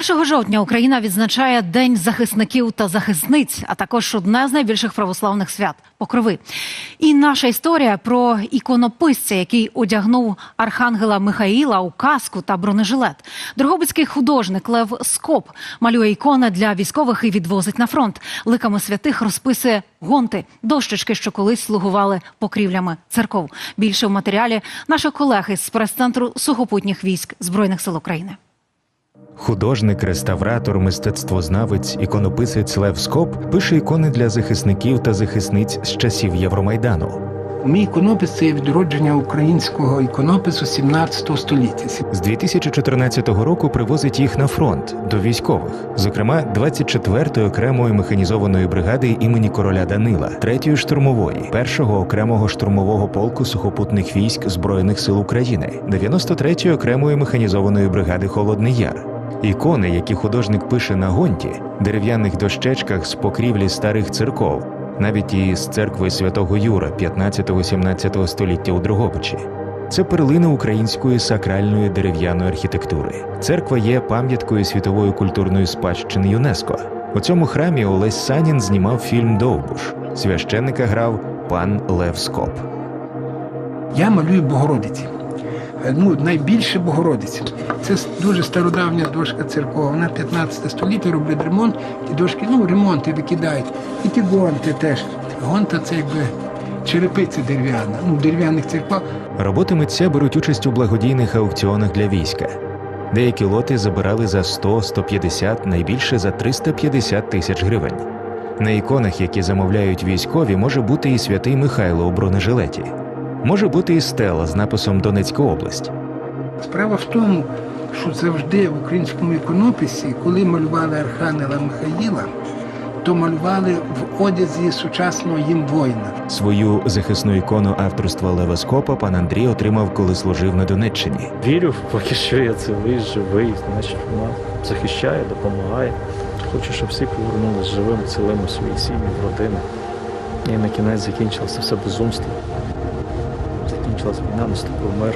1 жовтня Україна відзначає День захисників та захисниць, а також одне з найбільших православних свят покрови. І наша історія про іконописця, який одягнув архангела Михаїла у каску та бронежилет. Дрогобицький художник Лев Скоп малює ікони для військових і відвозить на фронт. Ликами святих розписує гонти, дощечки, що колись слугували покрівлями церков. Більше в матеріалі наших колег із прес-центру сухопутніх військ збройних сил України. Художник, реставратор, мистецтвознавець, іконописець Лев Скоп пише ікони для захисників та захисниць з часів Євромайдану. Мій іконопис це є відродження українського іконопису 17 століття. З 2014 року привозить їх на фронт до військових, зокрема 24-ї окремої механізованої бригади імені короля Данила, 3-ї штурмової, 1-го окремого штурмового полку сухопутних військ Збройних сил України, 93-ї окремої механізованої бригади Холодний Яр. Ікони, які художник пише на гонті, дерев'яних дощечках з покрівлі старих церков, навіть і з церкви святого Юра 15-17 століття у Дрогобичі. Це перлина української сакральної дерев'яної архітектури. Церква є пам'яткою світової культурної спадщини ЮНЕСКО. У цьому храмі Олесь Санін знімав фільм Довбуш. Священника грав пан Лев Скоп. Я малюю Богородиці. Е, Ну, найбільше Богородиці. Це дуже стародавня дошка церковна, 15 століття роблять ремонт, ті дошки, ну, ремонти викидають. І ті гонти теж. Гонта це якби черепиця дерев'яна. Ну, дерев'яних церквах Роботи митця беруть участь у благодійних аукціонах для війська. Деякі лоти забирали за 100-150, найбільше за 350 тисяч гривень. На іконах, які замовляють військові, може бути і святий Михайло у бронежилеті. Може бути і стела з написом Донецька область. Справа в тому, що завжди в українському іконописі, коли малювали Архангела Михаїла, то малювали в одязі сучасного їм воїна. Свою захисну ікону авторства Лева Скопа пан Андрій отримав, коли служив на Донеччині. Вірю, поки що я цілий, живий, значить вона захищає, допомагає. Хочу, щоб всі повернулися живими, цілими в свої сім'ї, в родини. І на кінець закінчилося все безумство. Закінчилась війна, наступив мир.